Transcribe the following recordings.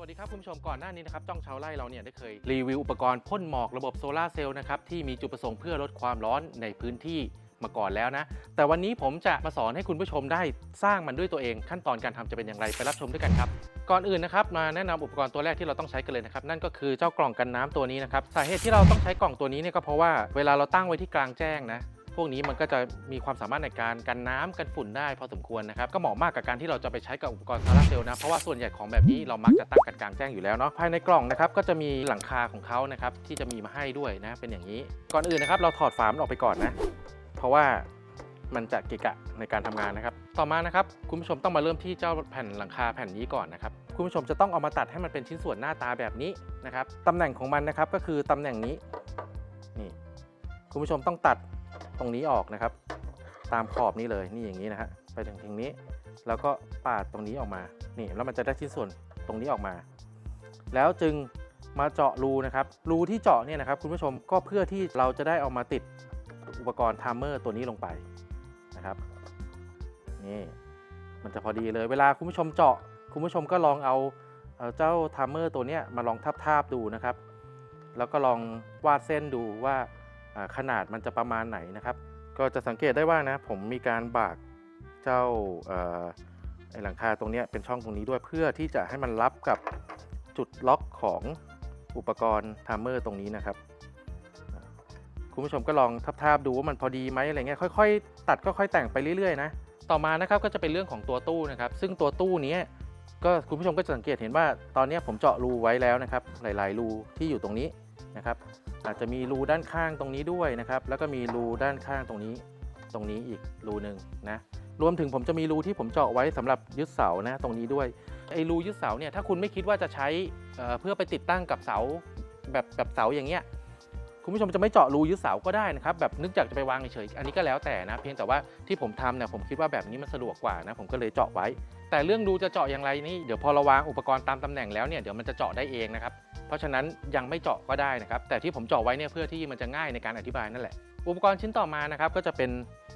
วัสดีครับคุณผู้ชมก่อนหน้านี้นะครับจ้องชาวไร่เราเนี่ยได้เคยรีวิวอุปกรณ์พ่นหมอกระบบโซลาเซลล์นะครับที่มีจุดประสงค์เพื่อลดความร้อนในพื้นที่มาก่อนแล้วนะ แต่วันนี้ผมจะมาสอนให้คุณผู้ชมได้สร้างมันด้วยตัวเอง ขั้นตอนการทำจะเป็นอย่างไรไปรับชมด้วยกันครับ ก่อนอื่นนะครับมาแนะนำอุปกรณ์ตัวแรกที่เราต้องใช้กันเลยนะครับนั่นก็คือเจ้ากล่องกันน้ำตัวนี้นะครับสาเหตุที่เราต้องใช้กล่องตัวนี้เนี่ยก็เพราะว่าเวลาเราตั้งไว้ที่กลางแจ้งนะ พวกนี้มันก็จะมีความสามารถในการกันน้ำกันฝุ่นได้พอสมควรนะครับ ก็เหมาะมากกับการที่เราจะไปใช้กับอุปกรณ์โซลาร์เซลล์นะ เพราะว่าส่วนใหญ่ของแบบนี้เรามักจะตั้งกันกลางแจ้งอยู่แล้วเนาะภายในกล่องนะครับก็จะมีหลังคาของเขานะครับที่จะมีมาให้ด้วยนะเป็นอย่างนี้ ก่อนอื่นนะครับเราถอดฝามันออกไปก่อนนะ เพราะว่ามันจะเกะกะในการทำงานนะครับ ต่อมานะครับคุณผู้ชมต้องมาเริ่มที่เจ้าแผ่นหลังคาแผ่นนี้ก่อนนะครับคุณผู้ชมจะต้องเอามาตัดให้มันเป็นชิ้นส่วนหน้าตาแบบนี้นะครับตำแหน่งของมันนะครับก็คือตำแหน่งนี้นี่คุณผู้ชมต้องตัด ตรงนี้ออกนะครับ ตามขอบนี้เลยนี่อย่างนี้นะฮะไปถึงตรงนี้ แล้วก็ปาดตรงนี้ออกมานี่แล้วมันจะได้ชิ้นส่วนตรงนี้ออกมา แล้วจึงมาเจาะรูนะครับรูที่เจาะเนี่ยนะครับคุณผู้ชมก็เพื่อที่เราจะได้เอามาติดอุปกรณ์ไทม์เมอร์ตัวนี้ลงไปนะครับนี่มันจะพอดีเลยเวลาคุณผู้ชมเจาะ คุณผู้ชมก็ลองเอาเอาเจ้าไทม์เมอร์ตัวนี้มาลองทับทาบๆดูนะครับ แล้วก็ลองวาดเส้นดูว่า ขนาดมันจะประมาณไหนนะครับ ก็จะสังเกตได้ว่านะผมมีการบากเจ้าไอหลังคาตรงนี้เป็นช่องตรงนี้ด้วยเพื่อที่จะให้มันรับกับจุดล็อกของอุปกรณ์ไทม์เมอร์ตรงนี้นะครับคุณผู้ชมก็ลองทับทาบดูว่ามันพอดีไหมอะไรเงี้ยค่อย ๆ ตัดก็ค่อยแต่งไปเรื่อยๆนะต่อมานะครับก็จะเป็นเรื่องของตัวตู้นะครับซึ่งตัวตู้นี้ก็คุณผู้ชมก็จะสังเกตเห็นว่าตอนนี้ผมเจาะรูไว้แล้วนะครับ หลาย ๆ รูที่อยู่ตรงนี้นะครับ อาจจะมีรูด้านข้างตรงนี้ด้วยนะครับ แล้วก็มีรูด้านข้างตรงนี้ ตรงนี้อีกรูหนึ่งนะ รวมถึงผมจะมีรูที่ผมเจาะไว้สำหรับยึดเสานะตรงนี้ด้วย ไอ้รูยึดเสาเนี่ยถ้าคุณไม่คิดว่าจะใช้เพื่อไปติดตั้งกับเสาแบบแบบเสาอย่างเงี้ย คุณผู้ชมจะไม่เจาะรูยึดเสาก็ได้นะครับ แบบนึกอยากจะไปวางเฉยอันนี้ก็แล้วแต่นะ เพียงแต่ว่าที่ผมทำเนี่ยผมคิดว่าแบบนี้มันสะดวกกว่านะ ผมก็เลยเจาะไว้ แต่เรื่องรูจะเจาะอย่างไรนี่เดี๋ยวพอเราวางอุปกรณ์ตามตำแหน่งแล้วเนี่ยเดี๋ยวมันจะเจาะได้เองนะครับ เพราะฉะนั้นยังไม่เจาะก็ได้นะครับ แต่ที่ผมเจาะไว้เนี่ยเพื่อที่มันจะง่ายในการอธิบายนั่นแหละ อุปกรณ์ชิ้นต่อมานะครับก็จะเป็น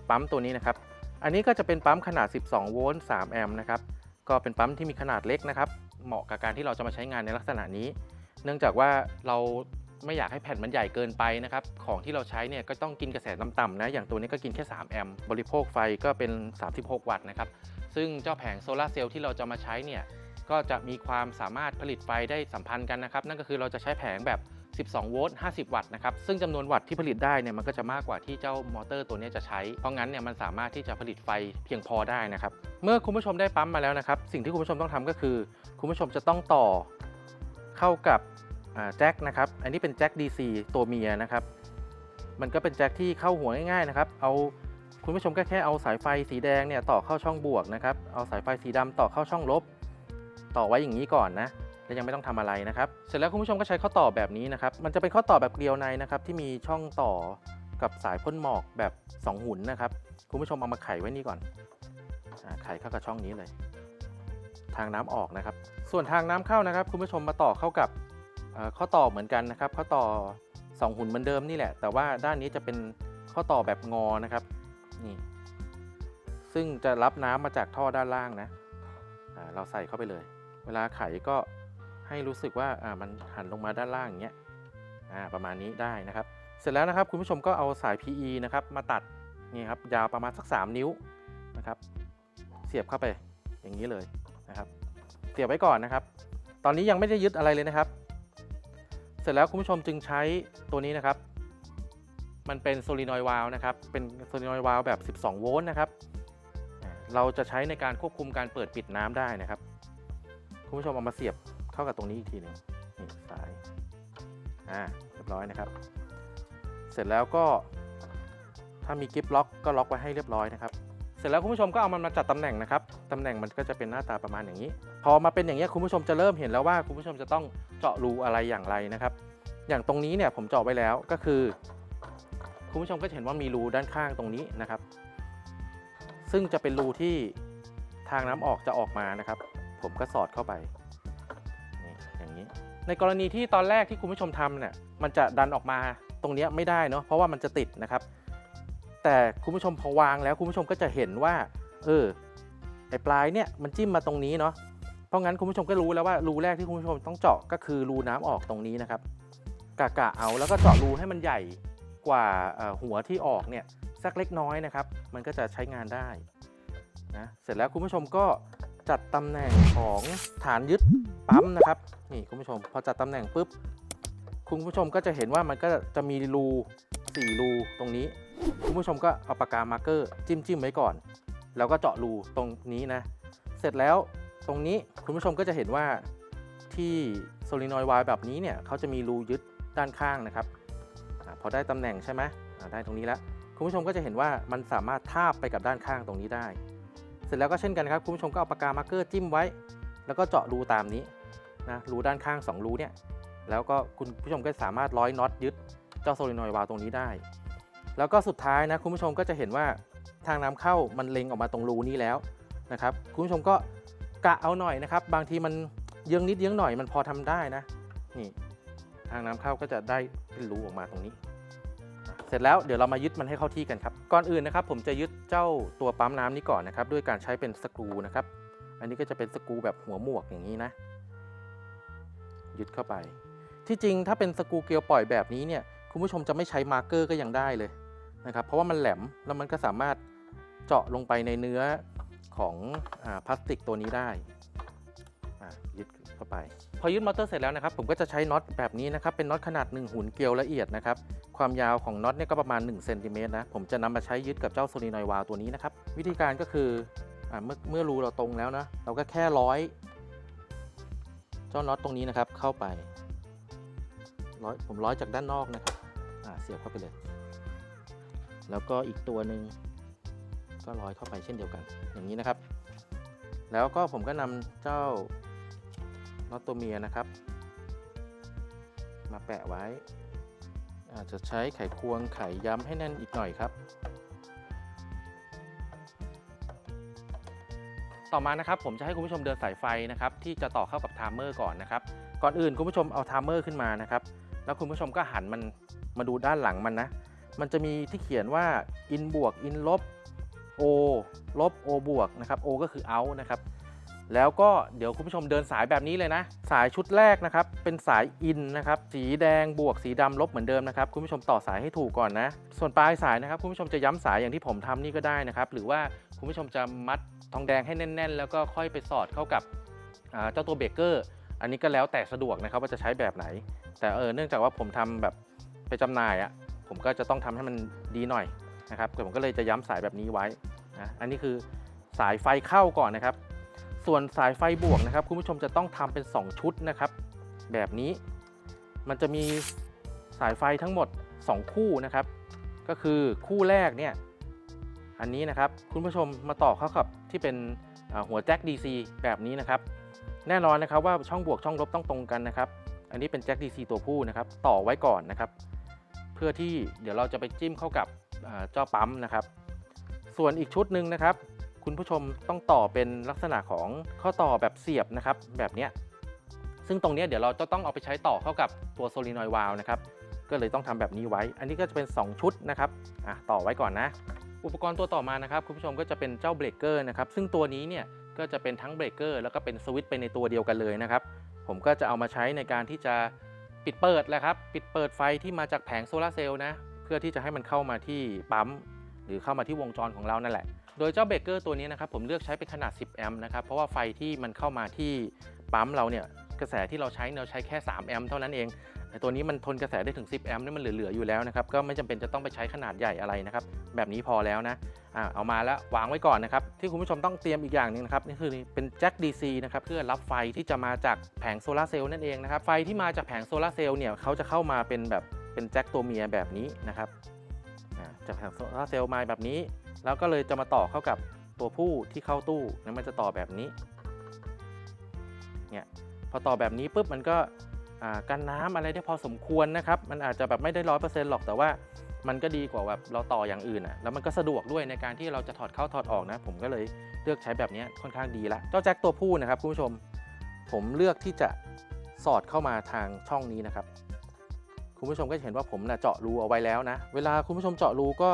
ปั๊มตัวนี้นะครับ อันนี้ก็จะเป็นปั๊มขนาด 12 โวลต์ 3 แอมป์นะครับ ก็เป็นปั๊มที่มีขนาดเล็กนะครับ เหมาะกับการที่เราจะมาใช้งานในลักษณะนี้ เนื่องจากว่าเราไม่อยากให้แผ่นมันใหญ่เกินไปนะครับ ของที่เราใช้เนี่ยก็ต้องกินกระแสต่ำๆนะ อย่างตัวนี้ก็กินแค่ 3 แอมป์ บริโภคไฟก็เป็น 36 วัตต์นะครับ ซึ่งเจ้าแผงโซลาเซลล์ที่เราจะมาใช้เนี่ย ก็จะมีความสามารถผลิตไฟได้สัมพันธ์กันนะครับ นั่นก็คือเราจะใช้แผงแบบ 12 โวลต์ 50 วัตต์นะครับ ซึ่งจำนวนวัตต์ที่ผลิตได้เนี่ยมันก็จะมากกว่าที่เจ้ามอเตอร์ตัวนี้จะใช้ เพราะงั้นเนี่ยมันสามารถที่จะผลิตไฟเพียงพอได้นะครับ เมื่อคุณผู้ชมได้ปั๊มมาแล้วนะครับ สิ่งที่คุณผู้ชมต้องทำก็คือ คุณผู้ชมจะต้องต่อเข้ากับแจ็คนะครับ อันนี้เป็นแจ็ค DC ตัวเมียนะครับ มันก็เป็นแจ็คที่เข้าหัวง่ายๆนะครับ เอาคุณผู้ชมก็แค่เอาสายไฟสีแดงเนี่ยต่อเข้าช่องบวกนะครับ เอาสายไฟสีดำต่อเข้าช่องลบ ต่อไว้อย่างนี้ก่อนนะและยังไม่ต้องทำอะไรนะครับ เสร็จแล้วคุณผู้ชมก็ใช้ข้อต่อแบบนี้นะครับ มันจะเป็นข้อต่อแบบเกลียวในนะครับ ที่มีช่องต่อกับสายพ่นหมอกแบบ 2 หุ่นนะครับ คุณผู้ชมเอามาไขไว้นี่ก่อนอไขเข้ากับช่องนี้เลย ทางน้ำออกนะครับ ส่วนทางน้ำเข้านะครับ คุณผู้ชมมาต่อเข้ากับข้อต่อเหมือนกันนะครับ ข้อต่อ 2 หุ่นเหมือนเดิมนี่แหละ แต่ว่าด้านนี้จะเป็นข้อต่อแบบงอนะครับ นี่ ซึ่งจะรับน้ำมาจากท่อด้านล่างนะ เราใส่เข้าไปเลย เวลาไขก็ให้รู้สึกว่าอ่ามันหันลงมาด้านล่างอย่างเงี้ยอ่าประมาณนี้ได้นะครับ เสร็จแล้วนะครับคุณผู้ชมก็เอาสาย PE นะครับมาตัดนี่ครับยาวประมาณสัก 3 นิ้วนะครับ เสียบเข้าไปอย่างนี้เลยนะครับ เสียบไว้ก่อนนะครับ ตอนนี้ยังไม่ได้ยึดอะไรเลยนะครับ เสร็จแล้วคุณผู้ชมจึงใช้ตัวนี้นะครับ มันเป็นโซลินอยวาลนะครับ เป็นโซลินอยวาลแบบ 12 โวลต์นะครับ เราจะใช้ในการควบคุมการเปิดปิดน้ำได้นะครับ คุณผู้ชมเอามาเสียบเข้ากับตรงนี้อีกทีหนึ่งนี่สายอ่าเรียบร้อยนะครับ เสร็จแล้วก็ถ้ามีกิฟล็อกก็ล็อกไว้ให้เรียบร้อยนะครับ เสร็จแล้วคุณผู้ชมก็เอามันมาจัดตำแหน่งนะครับตำแหน่งมันก็จะเป็นหน้าตาประมาณอย่างนี้ พอมาเป็นอย่างนี้คุณผู้ชมจะเริ่มเห็นแล้วว่าคุณผู้ชมจะต้องเจาะรูอะไรอย่างไรนะครับ อย่างตรงนี้เนี่ยผมเจาะไว้แล้วก็คือ คุณผู้ชมก็เห็นว่ามีรูด้านข้างตรงนี้นะครับ ซึ่งจะเป็นรูที่ทางน้ำออกจะออกมานะครับ ผมก็สอดเข้าไปนี่อย่างนี้ ในกรณีที่ตอนแรกที่คุณผู้ชมทำเนี่ยมันจะดันออกมาตรงนี้ไม่ได้เนาะเพราะว่ามันจะติดนะครับ แต่คุณผู้ชมพอวางแล้วคุณผู้ชมก็จะเห็นว่าเออไอปลายเนี่ยมันจิ้มมาตรงนี้เนาะเพราะงั้นคุณผู้ชมก็รู้แล้วว่ารูแรกที่คุณผู้ชมต้องเจาะก็คือรูน้ำออกตรงนี้นะครับกะกะเอาแล้วก็เจาะรูให้มันใหญ่กว่าหัวที่ออกเนี่ยสักเล็กน้อยนะครับ มันก็จะใช้งานได้นะเสร็จแล้วคุณผู้ชมก็ จัดตำแหน่งของฐานยึดปั๊มนะครับ นี่คุณผู้ชม พอจัดตำแหน่งปุ๊บ คุณผู้ชมก็จะเห็นว่ามันก็จะมีรูสี่รูตรงนี้ คุณผู้ชมก็เอาปากกามาร์เกอร์จิ้มจิ้มไว้ก่อน แล้วก็เจาะรูตรงนี้นะ เสร็จแล้วตรงนี้คุณผู้ชมก็จะเห็นว่าที่โซลินอยด์วาล์วแบบนี้เนี่ยเขาจะมีรูยึดด้านข้างนะครับอพอได้ตำแหน่งใช่ไหมได้ตรงนี้แล้ว คุณผู้ชมก็จะเห็นว่ามันสามารถทาบไปกับด้านข้างตรงนี้ได้ เสร็จแล้วก็เช่นกันครับคุณผู้ชมก็เอาปากกามาร์กเกอร์จิ้มไว้ แล้วก็เจาะรูตามนี้นะรูด้านข้างสองรูเนี่ยแล้วก็คุณผู้ชมก็สามารถร้อยน็อตยึดเจ้าโซลินอยด์วาล์วตรงนี้ได้ แล้วก็สุดท้ายนะคุณผู้ชมก็จะเห็นว่าทางน้ำเข้ามันเล็งออกมาตรงรูนี้แล้วนะครับคุณผู้ชมก็กะเอาหน่อยนะครับ บางทีมันเยื้องนิดเยื้องหน่อยมันพอทำได้นะนี่ทางน้ำเข้าก็จะได้เป็นรูออกมาตรงนี้ ร็จแล้วเดี๋ยวเรามายึดมันให้เข้าที่กันครับ ก่อนอื่นนะครับผมจะยึดเจ้าตัวปั๊มน้ำนี้ก่อนนะครับด้วยการใช้เป็นสกรูนะครับ อันนี้ก็จะเป็นสกรูแบบหัวหมวกอย่างนี้นะ ยึดเข้าไป ที่จริงถ้าเป็นสกรูเกลียวปล่อยแบบนี้เนี่ยคุณผู้ชมจะไม่ใช้มาร์กเกอร์ก็ยังได้เลยนะครับเพราะว่ามันแหลมแล้วมันก็สามารถเจาะลงไปในเนื้อของอพลาสติกตัวนี้ได้ เข้าไป พอยึดมอเตอร์เสร็จแล้วนะครับ ผมก็จะใช้น็อตแบบนี้นะครับ เป็นน็อตขนาด 1 หุ่นเกลียวละเอียดนะครับ ความยาวของน็อตเนี่ยก็ประมาณ1เซนติเมตรนะ ผมจะนำมาใช้ยึดกับเจ้าโซลินอยวาตัวนี้นะครับ วิธีการก็คืออเมื่อเมื่อรูเราตรงแล้วนะ เราก็แค่ร้อย เจ้าน็อตตรงนี้นะครับเข้าไปร้อยผมร้อยจากด้านนอกนะครับเสียบเข้าไปเลย แล้วก็อีกตัวหนึ่งก็ร้อยเข้าไปเช่นเดียวกัน อย่างนี้นะครับ แล้วก็ผมก็นำเจ้า น็อตตัวเมียนะครับ มาแปะไว้ อาจจะใช้ไขควงไขย้ำให้แน่นอีกหน่อยครับ ต่อมานะครับผมจะให้คุณผู้ชมเดินสายไฟนะครับ ที่จะต่อเข้ากับไทม์เมอร์ก่อนนะครับ ก่อนอื่นคุณผู้ชมเอาไทม์เมอร์ขึ้นมานะครับ แล้วคุณผู้ชมก็หันมันมาดูด้านหลังมันนะ มันจะมีที่เขียนว่า in บวก in ลบ o ลบ o บวกนะครับ o ก็คือ out นะครับ แล้วก็เดี๋ยวคุณผู้ชมเดินสายแบบนี้เลยนะ สายชุดแรกนะครับ เป็นสาย in นนะครับ สีแดงบวกสีดำลบเหมือนเดิมนะครับ คุณผู้ชมต่อสายให้ถูกก่อนนะ ส่วนปลายสายนะครับ คุณผู้ชมจะย้ำสายอย่างที่ผมทำนี่ก็ได้นะครับ หรือว่าคุณผู้ชมจะมัดทองแดงให้แน่น ๆ แล้วก็ค่อยไปสอดเข้ากับเจ้าตัวเบรกเกอร์ อันนี้ก็แล้วแต่สะดวกนะครับว่าจะใช้แบบไหน แต่เออเนื่องจากว่าผมทำแบบไปจำหน่ายอะ่ะผมก็จะต้องทำให้มันดีหน่อยนะครับผมก็เลยจะย้ำสายแบบนี้ไว้นะอันนี้คือสายไฟเข้าก่อนนะครับ ส่วนสายไฟบวกนะครับ คุณผู้ชมจะต้องทำเป็น 2 ชุดนะครับ แบบนี้มันจะมีสายไฟทั้งหมด 2 คู่นะครับ ก็คือคู่แรกเนี่ยอันนี้นะครับคุณผู้ชมมาต่อเข้ากับที่เป็นหัวแจ็ค DC แบบนี้นะครับ แน่นอนนะครับว่าช่องบวกช่องลบต้องตรงกันนะครับ อันนี้เป็นแจ็ค DC ตัวผู้นะครับ ต่อไว้ก่อนนะครับ เพื่อที่เดี๋ยวเราจะไปจิ้มเข้ากับเจ้าปั๊มนะครับ ส่วนอีกชุดหนึ่งนะครับ คุณผู้ชมต้องต่อเป็นลักษณะของข้อต่อแบบเสียบนะครับ แบบนี้ซึ่งตรงนี้เดี๋ยวเราจะต้องเอาไปใช้ต่อเข้ากับตัวโซลินอยวาลนะครับก็เลยต้องทำแบบนี้ไว้ อันนี้ก็จะเป็น 2 ชุดนะครับอะต่อไว้ก่อนนะ อุปกรณ์ตัวต่อมานะครับคุณผู้ชมก็จะเป็นเจ้าเบรกเกอร์นะครับซึ่งตัวนี้เนี่ยก็จะเป็นทั้งเบรกเกอร์แล้วก็เป็นสวิตช์ไปในตัวเดียวกันเลยนะครับ ผมก็จะเอามาใช้ในการที่จะปิดเปิดแหละครับปิดเปิดไฟที่มาจากแผงโซลาร์เซลล์นะเพื่อที่จะให้มันเข้ามาที่ปั๊ม หรือเข้ามาที่วงจรของเรานั่นแหละ โดยเจ้าเบรกเกอร์ตัวนี้นะครับผมเลือกใช้เป็นขนาด 10 แอมป์นะครับเพราะว่าไฟที่มันเข้ามาที่ปั๊มเราเนี่ยกระแสที่เราใช้เราใช้แค่ 3 แอมป์เท่านั้นเองแต่ตัวนี้มันทนกระแสได้ถึง 10 แอมป์นี่มันเหลือๆอยู่แล้วนะครับก็ไม่จำเป็นจะต้องไปใช้ขนาดใหญ่อะไรนะครับแบบนี้พอแล้วนะอ่าเอามาแล้ววางไว้ก่อนนะครับที่คุณผู้ชมต้องเตรียมอีกอย่างนึงนะครับนี่คือเป็นแจ็ค DC นะครับเพื่อรับไฟที่จะมาจากแผงโซลาร์เซลล์นั่นเองนะครับไฟที่มาจากแผงโซลาร์เซลล์เนี่ยเขาจะเข้ามาเป็นแบบเป็นแจ็คตัวเมียแบบนี้นะครับจากแผงโซลาเซลล์มาแบบนี้ แล้วก็เลยจะมาต่อเข้ากับตัวผู้ที่เข้าตู้นั้นมันจะต่อแบบนี้เนี่ยพอต่อแบบนี้ปุ๊บมันก็กันน้ำอะไรได้พอสมควรนะครับ มันอาจจะแบบไม่ได้ร้อยเปอร์เซ็นต์หรอกแต่ว่ามันก็ดีกว่าแบบเราต่ออย่างอื่นอะแล้วมันก็สะดวกด้วยในการที่เราจะถอดเข้าถอดออกนะ ผมก็เลยเลือกใช้แบบนี้ค่อนข้างดีละเจ้าแจ็คตัวผู้นะครับคุณผู้ชม ผมเลือกที่จะสอดเข้ามาทางช่องนี้นะครับ คุณผู้ชมก็จะเห็นว่าผมนะเจาะรูเอาไว้แล้วนะ เวลาคุณผู้ชมเจาะรูก็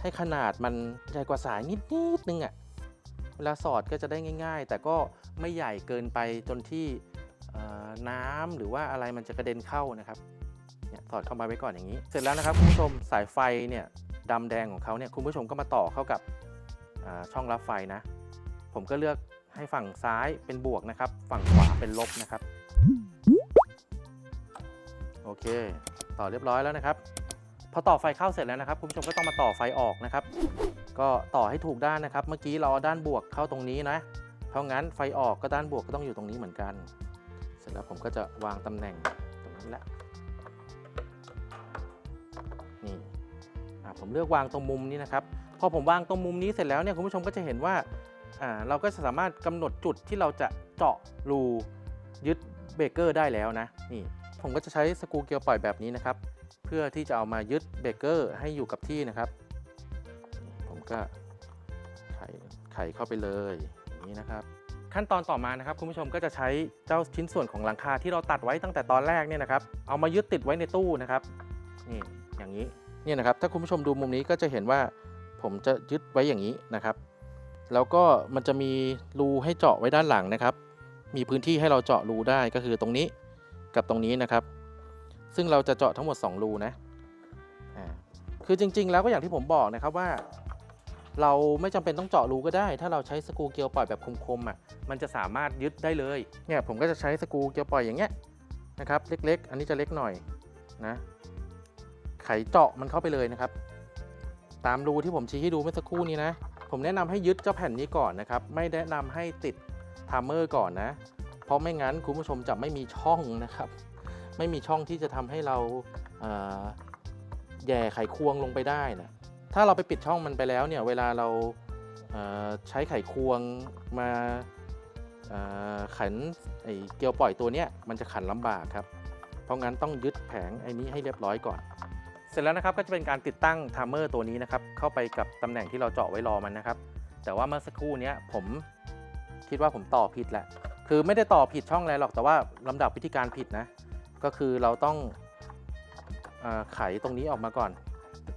ให้ขนาดมันใหญ่กว่าสายนิดนิดนึงอะเวลาสอดก็จะได้ง่าย ๆ แต่ก็ไม่ใหญ่เกินไปจนที่น้ำหรือว่าอะไรมันจะกระเด็นเข้านะครับเนี่ยสอดเข้ามาไว้ก่อนอย่างนี้ เสร็จแล้วนะครับคุณผู้ชมสายไฟเนี่ยดำแดงของเขาเนี่ยคุณผู้ชมก็มาต่อเข้ากับช่องรับไฟนะ ผมก็เลือกให้ฝั่งซ้ายเป็นบวกนะครับ ฝั่งขวาเป็นลบนะครับ โอเค ต่อเรียบร้อยแล้วนะครับ อต่อไฟเข้าเสร็จแล้วนะครับคุณผู้ชมก็ต้องมาต่อไฟออกนะครับ ก็ต่อให้ถูกด้านนะครับ เมื่อกี้เราเอาด้านบวกเข้าตรงนี้นะ เพราะงั้นไฟออกก็ด้านบวกก็ต้องอยู่ตรงนี้เหมือนกัน เสร็จแล้วผมก็จะวางตำแหน่งตรงนี้แหละนี่อะผมเลือกวางตรงมุมนี้นะครับ พอผมวางตรงมุมนี้เสร็จแล้วเนี่ยคุณผู้ชมก็จะเห็นว่าอ่าเราก็สามารถกำหนดจุดที่เราจะเจาะรูยึดเบรกเกอร์ได้แล้วนะนี่ผมก็จะใช้สกูเกลียวปล่อยแบบนี้นะครับ เพื่อที่จะเอามายึดเบเกอร์ให้อยู่กับที่นะครับ ผมก็ไข่ไข่เข้าไปเลยอย่างนี้นะครับ ขั้นตอนต่อมานะครับ คุณผู้ชมก็จะใช้เจ้าชิ้นส่วนของหลังคาที่เราตัดไว้ตั้งแต่ตอนแรกเนี่ยนะครับ เอามายึดติดไว้ในตู้นะครับนี่อย่างนี้เนี่ยนะครับ ถ้าคุณผู้ชมดูมุมนี้ก็จะเห็นว่าผมจะยึดไว้อย่างนี้นะครับ แล้วก็มันจะมีรูให้เจาะไว้ด้านหลังนะครับ มีพื้นที่ให้เราเจาะรูได้ก็คือตรงนี้กับตรงนี้นะครับ ซึ่งเราจะเจาะทั้งหมด 2 รูนะคือจริง ๆ แล้วก็อย่างที่ผมบอกนะครับว่า เราไม่จำเป็นต้องเจาะรูก็ได้ ถ้าเราใช้สกูเกลียวปล่อยแบบคมๆอะมันจะสามารถยึดได้เลยเนี่ยผมก็จะใช้สกูเกลียวปล่อยอย่างเงี้ยนะครับเล็กๆ อันนี้จะเล็กหน่อยนะไขเจาะมันเข้าไปเลยนะครับ ตามรูที่ผมชี้ให้ดูเมื่อสักครู่นี้นะ ผมแนะนำให้ยึดเจ้าแผ่นนี้ก่อนนะครับ ไม่แนะนำให้ติดไทม์เมอร์ก่อนนะ เพราะไม่งั้นคุณผู้ชมจะไม่มีช่องนะครับ ไม่มีช่องที่จะทำให้เราแย่ไขควงลงไปได้นะถ้าเราไปปิดช่องมันไปแล้วเนี่ยเวลาเราเใช้ไขควงมาขันไอเกลียวปล่อยตัวเนี้ยมันจะขันลำบากครับ เพราะงั้นต้องยึดแผงไอ้นี้ให้เรียบร้อยก่อน เสร็จแล้วนะครับก็จะเป็นการติดตั้งไทม์เมอร์ตัวนี้นะครับเข้าไปกับตำแหน่งที่เราเจาะไว้รอมันนะครับ แต่ว่าเมื่อสักครู่เนี้ยผมคิดว่าผมต่อผิดแหละ คือไม่ได้ต่อผิดช่องอะไรหรอกแต่ว่าลำดับวิธีการผิดนะ ก็คือเราต้องอไขตรงนี้ออกมาก่อน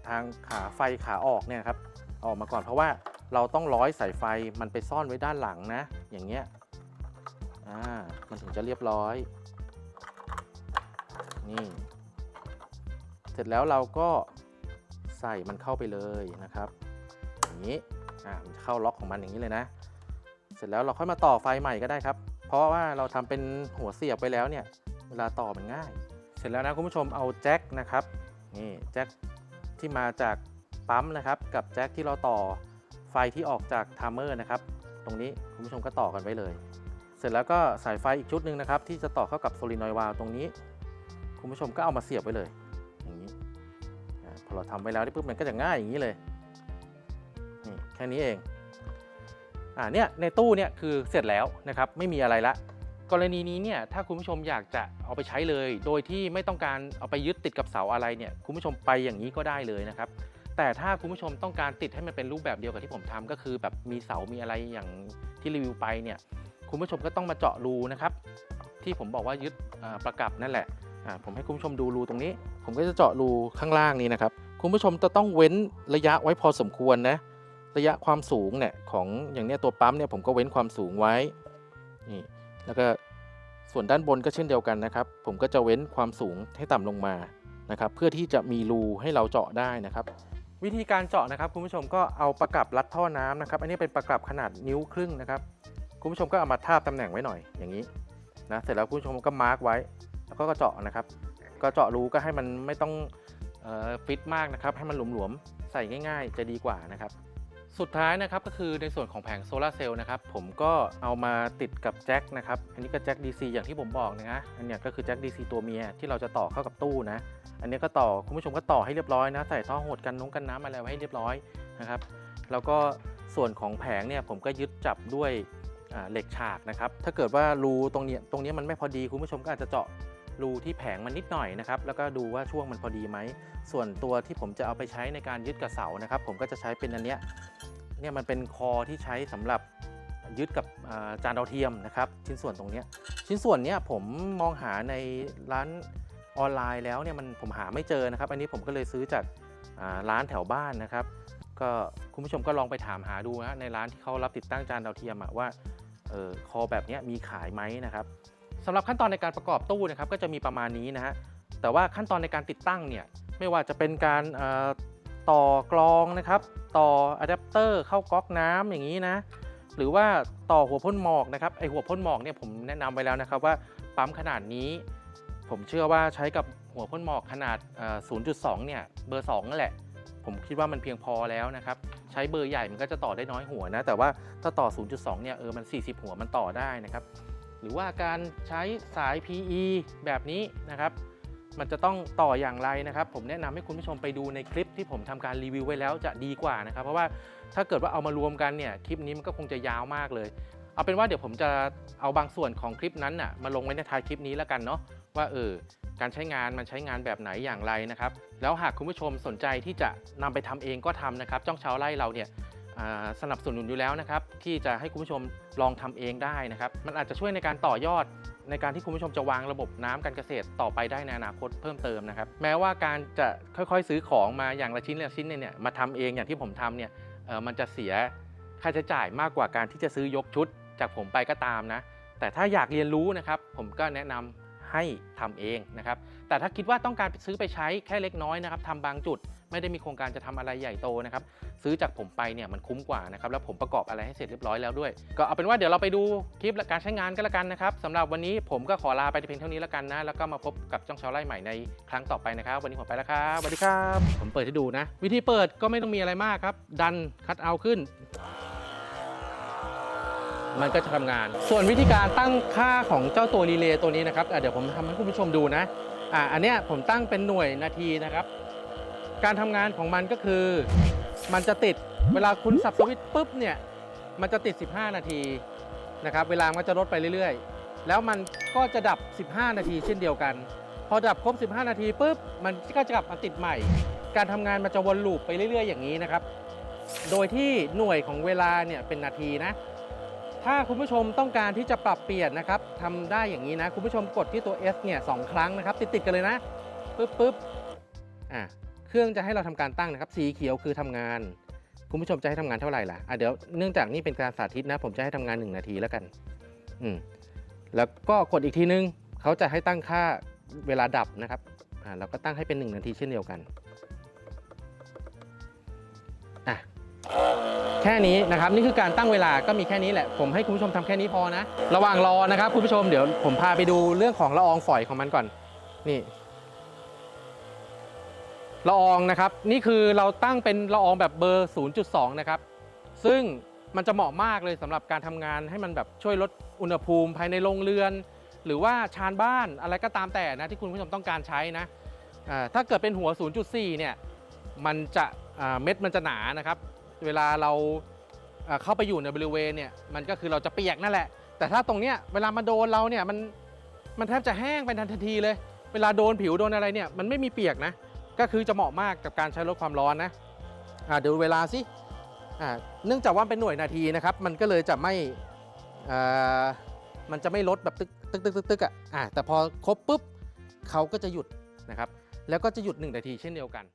ทางขาไฟขาออกเนี่ยครับออกมาก่อนเพราะว่าเราต้องร้อยสายไฟมันไปซ่อนไว้ด้านหลังนะ อย่างเงี้ยอ่ามันถึงจะเรียบร้อย นี่ เสร็จแล้วเราก็ใส่มันเข้าไปเลยนะครับ อย่างนี้อ่ามันจะเข้าล็อกของมันอย่างนี้เลยนะ เสร็จแล้วเราค่อยมาต่อไฟใหม่ก็ได้ครับ เพราะว่าเราทำเป็นหัวเสียบไปแล้วเนี่ย เวลาต่อมันง่าย เสร็จแล้วนะคุณผู้ชมเอาแจ็คนะครับนี่แจ็คที่มาจากปั๊มนะครับ กับแจ็คที่เราต่อไฟที่ออกจากไทม์เมอร์นะครับ ตรงนี้คุณผู้ชมก็ต่อกันไว้เลย เสร็จแล้วก็สายไฟอีกชุดหนึ่งนะครับ ที่จะต่อเข้ากับโซลินอยวาลตรงนี้ คุณผู้ชมก็เอามาเสียบไว้เลยอย่างนี้พอเราทำไว้แล้วนี่ปุ๊บมันก็จะง่ายอย่างนี้เลยนี่แค่นี้เองอ่าเนี่ยในตู้เนี่ยคือเสร็จแล้วนะครับ ไม่มีอะไรละ กรณีนี้เนี่ยถ้าคุณผู้ชมอยากจะเอาไปใช้เลย โดยที่ไม่ต้องการเอาไปยึดติดกับเสาอะไรเนี่ยคุณผู้ชมไปอย่างนี้ก็ได้เลยนะครับแต่ถ้าคุณผู้ชมต้องการติดให้มันเป็นรูปแบบเดียวกับที่ผมทำก็คือแบบมีเสามีอะไรอย่างที่รีวิวไปเนี่ยคุณผู้ชมก็ต้องมาเจาะรูนะครับ ที่ผมบอกว่ายึดประกับนั่นแหละผมให้คุณผู้ชมดูรูตรงนี้ ผมก็จะเจาะรูข้างล่างนี้นะครับคุณผู้ชมจะต้องเว้นระยะไว้พอสมควรนะระยะความสูงเนี่ยของอย่างเนี้ยตัวปั๊มเนี่ยผมก็เว้นความสูงไว้นี่ แล้วก็ส่วนด้านบนก็เช่นเดียวกันนะครับ ผมก็จะเว้นความสูงให้ต่ำลงมานะครับ เพื่อที่จะมีรูให้เราเจาะได้นะครับ วิธีการเจาะนะครับ คุณผู้ชมก็เอาประกับรัดท่อน้ำนะครับ อันนี้เป็นประกับขนาดนิ้วครึ่งนะครับ คุณผู้ชมก็เอามาทาบตำแหน่งไว้หน่อยอย่างนี้นะเสร็จแล้วคุณผู้ชมก็มาร์กไว้ แล้วก็เจาะนะครับ ก็เจาะรูก็ให้มันไม่ต้องฟิตมากนะครับ ให้มันหลวมๆใส่ง่าย ๆ จะดีกว่านะครับ สุดท้ายนะครับก็คือในส่วนของแผงโซลาร์เซลล์นะครับผมก็เอามาติดกับแจ็คนะครับอันนี้ก็แจ็ค DC อย่างที่ผมบอกนะฮะอันนี้ก็คือแจ็ค DC ตัวเมียที่เราจะต่อเข้ากับตู้นะ อันนี้ก็ต่อคุณผู้ชมก็ต่อให้เรียบร้อยนะใส่ท่อหดกันนุ้งกันน้ำอะไรไว้ให้เรียบร้อยนะครับแล้วก็ส่วนของแผงเนี่ยผมก็ยึดจับด้วยเหล็กฉากนะครับถ้าเกิดว่ารูตรงเนี้ยตรงนี้มันไม่พอดีคุณผู้ชมก็อาจจะเจาะ รูที่แผงมันนิดหน่อยนะครับแล้วก็ดูว่าช่วงมันพอดีไหม ส่วนตัวที่ผมจะเอาไปใช้ในการยึดกับเสานะครับผมก็จะใช้เป็นอันเนี้ยเนี่ยมันเป็นคอที่ใช้สำหรับยึดกับจานดาวเทียมนะครับ ชิ้นส่วนตรงเนี้ยชิ้นส่วนเนี้ยผมมองหาในร้านออนไลน์แล้วเนี่ยมันผมหาไม่เจอนะครับ อันนี้ผมก็เลยซื้อจากร้านแถวบ้านนะครับ ก็คุณผู้ชมก็ลองไปถามหาดูนะในร้านที่เขารับติดตั้งจานดาวเทียมว่าออคอแบบนี้มีขายไหมนะครับ สำหรับขั้นตอนในการประกอบตู้นะครับก็จะมีประมาณนี้นะฮะแต่ว่าขั้นตอนในการติดตั้งเนี่ยไม่ว่าจะเป็นการต่อกรองนะครับต่ออะแดปเตอร์เข้าก๊อกน้ำอย่างนี้นะหรือว่าต่อหัวพ่นหมอกนะครับไอหัวพ่นหมอกเนี่ยผมแนะนำไว้แล้วนะครับว่าปั๊มขนาดนี้ ผมเชื่อว่าใช้กับหัวพ่นหมอกขนาด 0.2 เนี่ยเบอร์2นั่นแหละ ผมคิดว่ามันเพียงพอแล้วนะครับใช้เบอร์ใหญ่มันก็จะต่อได้น้อยหัวนะแต่ว่าถ้าต่อ 0.2 เนี่ยเออมัน 40 หัวมันต่อได้นะครับ หรือว่าการใช้สาย PE แบบนี้นะครับ มันจะต้องต่ออย่างไรนะครับ ผมแนะนำให้คุณผู้ชมไปดูในคลิปที่ผมทำการรีวิวไว้แล้วจะดีกว่านะครับ เพราะว่าถ้าเกิดว่าเอามารวมกันเนี่ยคลิปนี้มันก็คงจะยาวมากเลย เอาเป็นว่าเดี๋ยวผมจะเอาบางส่วนของคลิปนั้นน่ะมาลงไว้ในท้ายคลิปนี้แล้วกันเนาะว่าเออการใช้งานมันใช้งานแบบไหนอย่างไรนะครับ แล้วหากคุณผู้ชมสนใจที่จะนำไปทำเองก็ทำนะครับ จ้องเช้าไล่เราเนี่ย สนับสนุนอยู่แล้วนะครับ ที่จะให้คุณผู้ชมลองทำเองได้นะครับ มันอาจจะช่วยในการต่อยอดในการที่คุณผู้ชมจะวางระบบน้ำการเกษตรต่อไปได้ในอนาคตเพิ่มเติมนะครับ แม้ว่าการจะค่อยๆซื้อของมาอย่างละชิ้นละชิ้นเนี่ยมาทำเองอย่างที่ผมทำเนี่ยมันจะเสียค่าใช้จ่ายมากกว่าการที่จะซื้อยกชุด จากผมไปก็ตามนะ แต่ถ้าอยากเรียนรู้นะครับ ผมก็แนะนำให้ทำเองนะครับ แต่ถ้าคิดว่าต้องการซื้อไปใช้แค่เล็กน้อยนะครับทำบางจุด ไม่ได้มีโครงการจะทำอะไรใหญ่โตนะครับซื้อจากผมไปเนี่ยมันคุ้มกว่านะครับแล้วผมประกอบอะไรให้เสร็จเรียบร้อยแล้วด้วย ก็เอาเป็นว่าเดี๋ยวเราไปดูคลิปและการใช้งานกันละกันนะครับสำหรับวันนี้ผมก็ขอลาไปเพียงเท่านี้แล้วกันนะแล้วก็มาพบกับจ้องชาวไร่ใหม่ในครั้งต่อไปนะครับ วันนี้ผมไปแล้วครับสวัสดีครับผมเปิดให้ดูนะ วิธีเปิดก็ไม่ต้องมีอะไรมากครับ ดันคัดเอาขึ้นมันก็จะทำงาน ส่วนวิธีการตั้งค่าของเจ้าตัวรีเลย์ตัวนี้นะครับอะเดี๋ยวผมทำให้คุณผู้ชมดูนะ อ่า อันเนี้ยผมตั้งเป็นหน่วยนาทีนะครับ การทำงานของมันก็คือ มันจะติดเวลาคุณสับสวิตช์ปุ๊บเนี่ยมันจะติด 15 นาทีนะครับเวลามันจะลดไปเรื่อยๆ แล้วมันก็จะดับ 15 นาทีเช่นเดียวกัน พอดับครบ 15 นาทีปุ๊บมันก็จะกลับมาติดใหม่ การทำงานมันจะวนลูปไปเรื่อย ๆ อย่างนี้นะครับ โดยที่หน่วยของเวลาเนี่ยเป็นนาทีนะถ้าคุณผู้ชมต้องการที่จะปรับเปลี่ยนนะครับทำได้อย่างนี้นะ คุณผู้ชมกดที่ตัว S เนี่ยสองครั้งนะครับ ติดๆกันเลยนะปึ๊บปึ๊บอะ เครื่องจะให้เราทำการตั้งนะครับ สีเขียวคือทำงาน คุณผู้ชมจะให้ทำงานเท่าไหร่ล่ะอะเดี๋ยวเนื่องจากนี่เป็นการสาธิตนะ ผมจะให้ทำงาน 1 นาทีแล้วกัน อืมแล้วก็กดอีกทีนึงเขาจะให้ตั้งค่าเวลาดับนะครับอ่าเราก็ตั้งให้เป็น 1 นาทีเช่นเดียวกันอะแค่นี้นะครับนี่คือการตั้งเวลาก็มีแค่นี้แหละ ผมให้คุณผู้ชมทำแค่นี้พอนะ ระหว่างรอนะครับคุณผู้ชมเดี๋ยวผมพาไปดูเรื่องของละอองฝอยของมันก่อน นี่ ละอองนะครับ นี่คือเราตั้งเป็นละอองแบบเบอร์ 0.2 นะครับ ซึ่งมันจะเหมาะมากเลยสำหรับการทำงานให้มันแบบช่วยลดอุณหภูมิภายในโรงเรือน หรือว่าชานบ้านอะไรก็ตามแต่นะที่คุณผู้ชมต้องการใช้นะถ้าเกิดเป็นหัว 0.4 เนี่ยมันจะเม็ดมันจะหนานะครับ เวลาเราเข้าไปอยู่ในบริเวณเนี่ยมันก็คือเราจะเปียกนั่นแหละ แต่ถ้าตรงเนี้ยเวลามาโดนเราเนี่ยมันมันแทบจะแห้งไปทันทีเลย เวลาโดนผิวโดนอะไรเนี่ยมันไม่มีเปียกนะ ก็คือจะเหมาะมากกับการใช้ลดความร้อนนะอ่าเดี๋ยวเวลาสิอ่าเนื่องจากว่าเป็นหน่วยนาทีนะครับ มันก็เลยจะไม่อ่ามันจะไม่ลดแบบตึกตึกตึกตึกตึกอะอ่าแต่พอครบปุ๊บเขาก็จะหยุดนะครับ แล้วก็จะหยุด 1 นาทีเช่นเดียวกัน